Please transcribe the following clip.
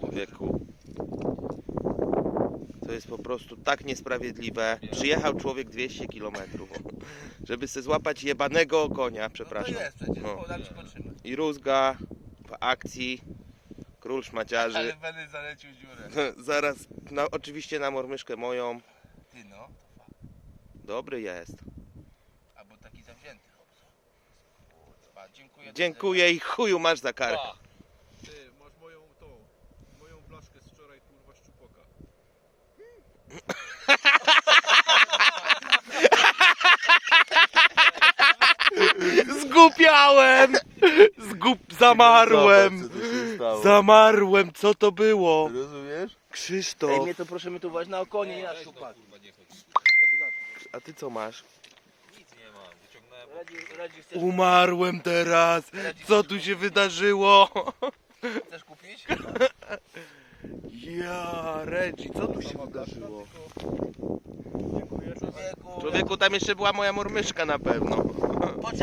Człowieku. To jest po prostu tak niesprawiedliwe. Przyjechał człowiek 200 km, żeby se złapać jebanego konia, przepraszam. No przecież, No. no. I rózga w akcji. Król szmaciarzy. Ale będę zalecił dziurę. Zaraz, na, oczywiście na mormyszkę moją. Ty no. Dobry jest. Albo taki zawzięty Kurwa, dziękuję. Dziękuję i chuju masz za karę. Pa. Ty, masz moją tą, moją blaszkę z wczoraj, kurwa, szczupoka. Zgupiałem! Zgup, zamarłem! Zamarłem, co to było? Rozumiesz? Ej, Krzysztof, mnie to proszę mi tu uważać na okonie, nie na szczupak. a ty co masz? Nic nie mam, wyciągnąłem. Radzi, radzi chcesz, Umarłem teraz! Co tu się wydarzyło? chcesz kupić? Ja, Reggie, co tu się wydarzyło? Dziękuję. Człowieku. Człowieku, tam jeszcze była moja mormyszka na pewno.